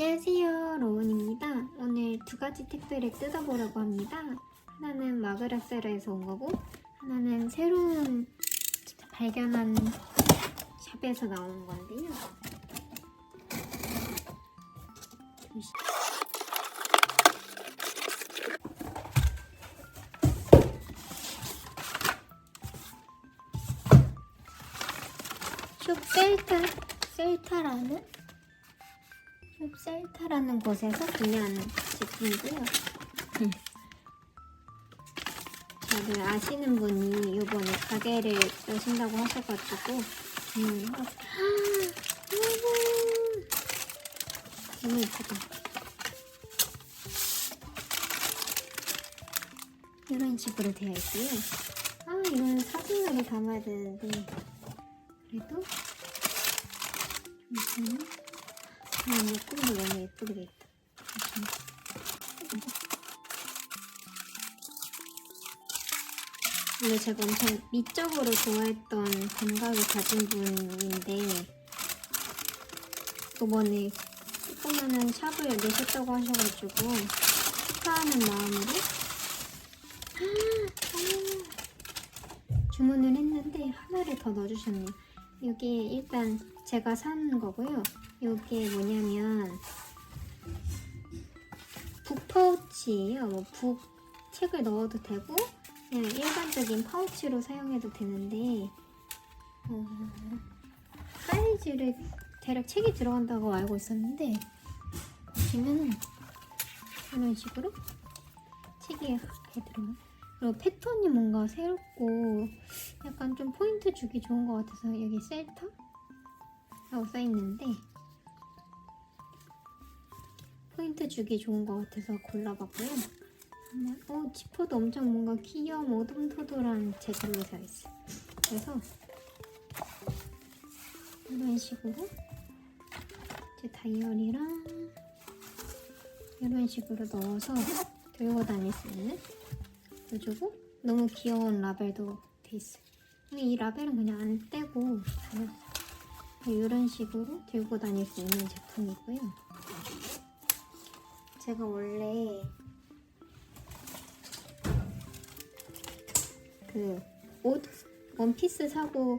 안녕하세요 로운입니다. 오늘 두 가지 택배를 뜯어보려고 합니다. 하나는 마그라세라에서 온 거고 하나는 새로운 발견한 샵에서 나온 건데요. 숍 셀타 셀타라는 숍셀타라는 곳에서 구매한 제품이고요. 음. 다들 아시는 분이 이번에 가게를 여신다고 하셔가지고 음, 아, 너무 너무 예쁘다. 이런 식으로 되어 있고요. 아 이건 사진으로 담아야 되는데 그래도 음, 예쁘게 너무 예쁘게 돼 있다. 원래 제가 엄청 미적으로 좋아했던 감각을 가진 분인데 이번에 조그마한 샵을 내셨다고 하셔가지고 축하하는 마음으로 주문을 했는데 하나를 더 넣어주셨네요. 여기 일단 제가 산 거고요. 이게 뭐냐면 북 파우치예요. 뭐북 책을 넣어도 되고 그냥 일반적인 파우치로 사용해도 되는데 어, 사이즈를 대략 책이 들어간다고 알고 있었는데 보시면은 이런 식으로 책이 이렇게 들어가. 그리고 패턴이 뭔가 새롭고 약간 좀 포인트 주기 좋은 것 같아서 여기 셀타 라고 써있는데 포인트 주기 좋은 것 같아서 골라봤고요. 어, 지퍼도 엄청 뭔가 귀여운 오동토돌한 재질로 되어 있어요. 그래서 이런 식으로 제 다이어리랑 이런 식으로 넣어서 들고 다닐 수 있는 그리고 너무 귀여운 라벨도 돼 있어요. 이 라벨은 그냥 안 떼고 그냥 이런 식으로 들고 다닐 수 있는 제품이고요. 제가 원래 그 옷 원피스 사고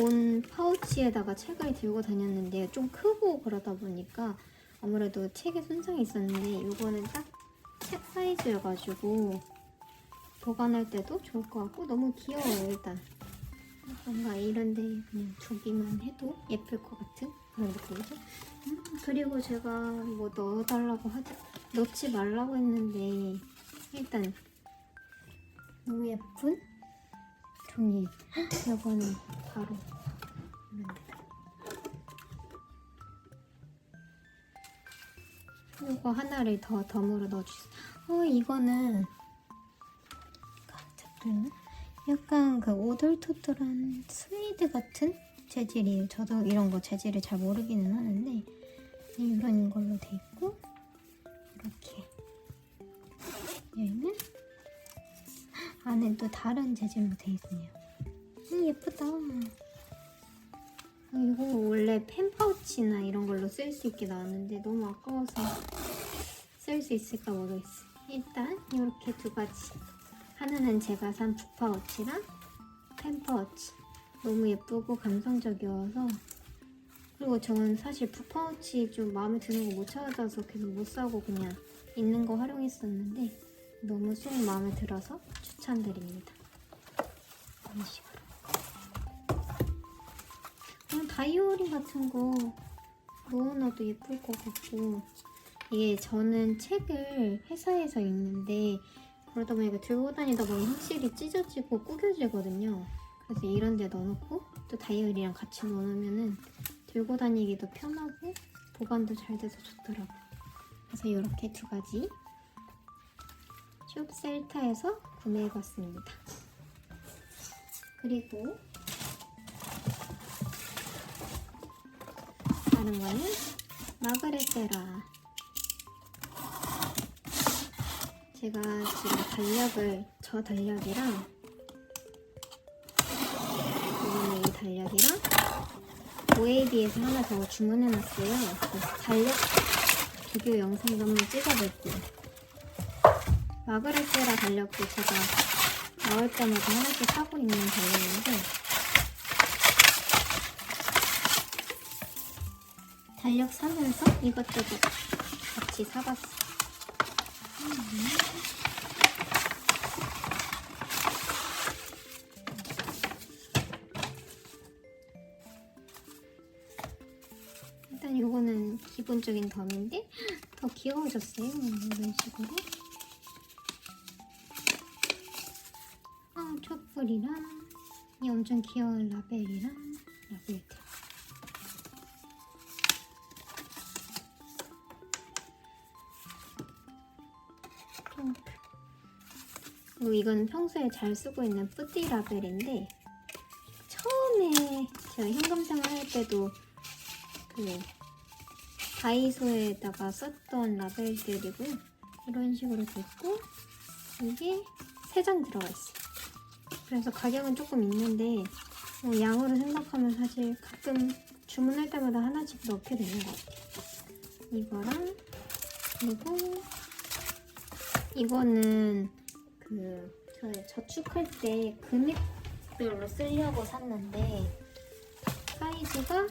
온 파우치에다가 책을 들고 다녔는데 좀 크고 그러다 보니까 아무래도 책에 손상이 있었는데 이거는 딱 책 사이즈여가지고 보관할 때도 좋을 것 같고 너무 귀여워요 일단. 뭔가 이런데 그냥 두기만 해도 예쁠 것 같은 느낌이죠? 음, 그리고 제가 뭐 넣어달라고 하지 넣지 말라고 했는데 일단 너무 예쁜 종이 이거는 바로 이거 하나를 더 덤으로 넣어주세요. 어 이거는 깜짝이야 약간 그 오돌토돌한 스웨이드 같은 재질이에요 저도 이런 거 재질을 잘 모르기는 하는데 이런 걸로 돼 있고 이렇게 여기는 안에 또 다른 재질로 돼 있네요. 음, 예쁘다. 아, 이거 원래 펜 파우치나 이런 걸로 쓸 수 있게 나왔는데 너무 아까워서 쓸 수 있을까 모르겠어요. 일단 이렇게 두 가지. 하나는 제가 산 북 파우치랑 펜 파우치. 너무 예쁘고 감성적이어서 그리고 저는 사실 북 파우치 좀 마음에 드는 거 못 찾아서 계속 못 사고 그냥 있는 거 활용했었는데 너무 쏙 마음에 들어서 추천드립니다. 이런 식으로. 그냥 다이어리 같은 거 넣어놔도 예쁠 것 같고 이게 저는 책을 회사에서 읽는데 그러다 보니까 들고 다니다 보면 확실히 찢어지고 구겨지거든요. 그래서 이런 데 넣어놓고 또 다이어리랑 같이 넣어놓으면은 들고 다니기도 편하고 보관도 잘 돼서 좋더라고요. 그래서 이렇게 두 가지 숍셀타에서 구매해봤습니다. 그리고 다른 거는 마그레세라. 제가 지금 달력을 저 달력이랑 비에서 하나 더 주문해놨어요. 달력 비교 영상도 한번 찍어볼게요. 마그레테라 달력도 제가 나올 때마다 하나씩 사고 있는 달력인데 달력 사면서 이것저것 같이 사봤어. 일 기본적인 덤인데 더 귀여워졌어요. 이런 식으로. 아, 촛불이랑 이 엄청 귀여운 라벨이랑 라벨들. 그리고 이건 평소에 잘 쓰고 있는 뿌띠 라벨인데 처음에 제가 현금생활 할 때도 그 다이소에다가 썼던 라벨들이고 이런 식으로 됐고 이게 세장 들어가 있어요. 그래서 가격은 조금 있는데 뭐 양으로 생각하면 사실 가끔 주문할 때마다 하나씩 넣게 되는 것 같아요. 이거랑 그리고 이거는 그 저희 저축할 때 금액별로 쓰려고 샀는데 사이즈가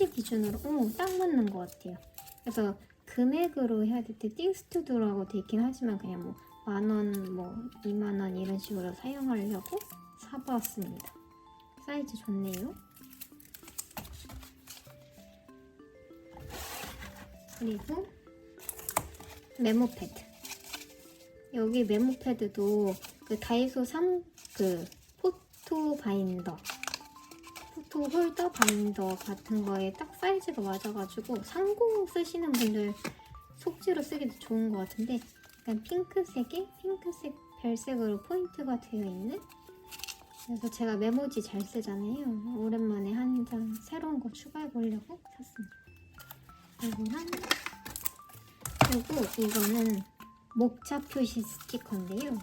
속지 기준으로 오, 딱 맞는 것 같아요. 그래서 금액으로 해야 될 때 띵스투드라고 돼 있긴 하지만 그냥 뭐 만 원, 뭐 2만 원 이런 식으로 사용하려고 사보았습니다. 사이즈 좋네요. 그리고 메모 패드. 여기 메모 패드도 그 다이소 3, 그 포토 바인더 포토 홀더 바인더 같은 거에 딱 사이즈가 맞아가지고 상고 쓰시는 분들 속지로 쓰기도 좋은 것 같은데 약간 핑크색에 핑크색 별색으로 포인트가 되어 있는? 그래서 제가 메모지 잘 쓰잖아요. 오랜만에 한 장 새로운 거 추가해 보려고 샀습니다. 이거랑 그리고 이거는 목차 표시 스티커인데요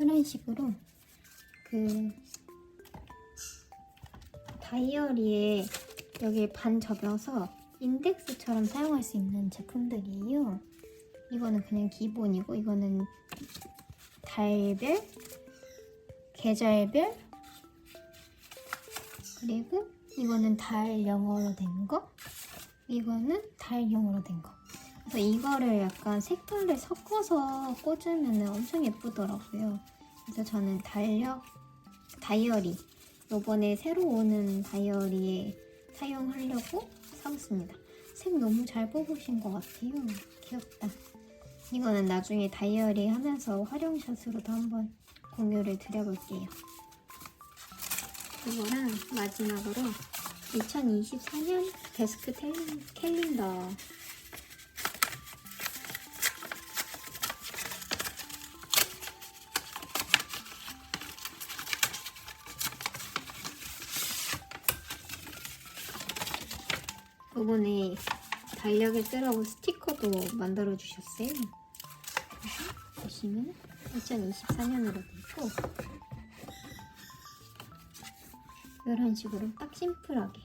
이런 식으로 그 다이어리에 여기 반 접어서 인덱스처럼 사용할 수 있는 제품들이에요. 이거는 그냥 기본이고 이거는 달별, 계절별, 그리고 이거는 달 영어로 된 거, 이거는 달 영어로 된 거. 그래서 이거를 약간 색깔을 섞어서 꽂으면 엄청 예쁘더라고요. 그래서 저는 달력, 다이어리, 요번에 새로 오는 다이어리에 사용하려고 사봤습니다. 색 너무 잘 뽑으신 것 같아요. 귀엽다. 이거는 나중에 다이어리 하면서 활용샷으로도 한번 공유를 드려볼게요. 이거랑 마지막으로 2024년 데스크 텔- 캘린더 이번에 달력에 쓰라고 스티커도 만들어 주셨어요. 보시면 2024년으로 돼 있고 이런 식으로 딱 심플하게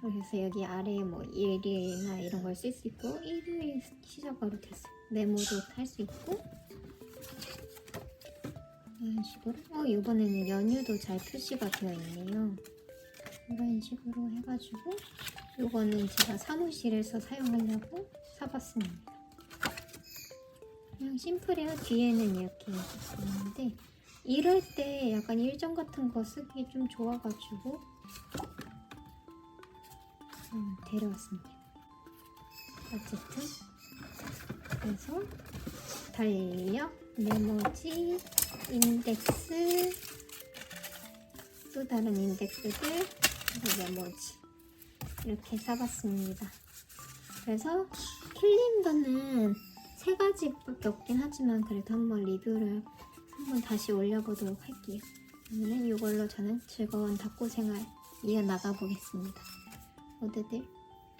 그래서 여기 아래에 뭐 일일이나 이런 걸 쓸 수 있고 일요일 시작으로 됐어요. 메모도 할 수 있고 이런 식으로 어 이번에는 연휴도 잘 표시가 되어 있네요. 이런 식으로 해가지고 이거는 제가 사무실에서 사용하려고 사봤습니다. 그냥 심플해요. 뒤에는 이렇게 있는데 이럴 때 약간 일정 같은 거 쓰기 좀 좋아가지고 음, 데려왔습니다. 어쨌든 그래서 달력, 메모지, 인덱스 또 다른 인덱스들 그리고 메모지 이렇게 사봤습니다. 그래서 캘린더는 세 가지밖에 없긴 하지만 그래도 한번 리뷰를 한번 다시 올려보도록 할게요. 오늘은 이걸로 저는 즐거운 닭고 생활 이어나가 보겠습니다. 모두들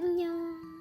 안녕.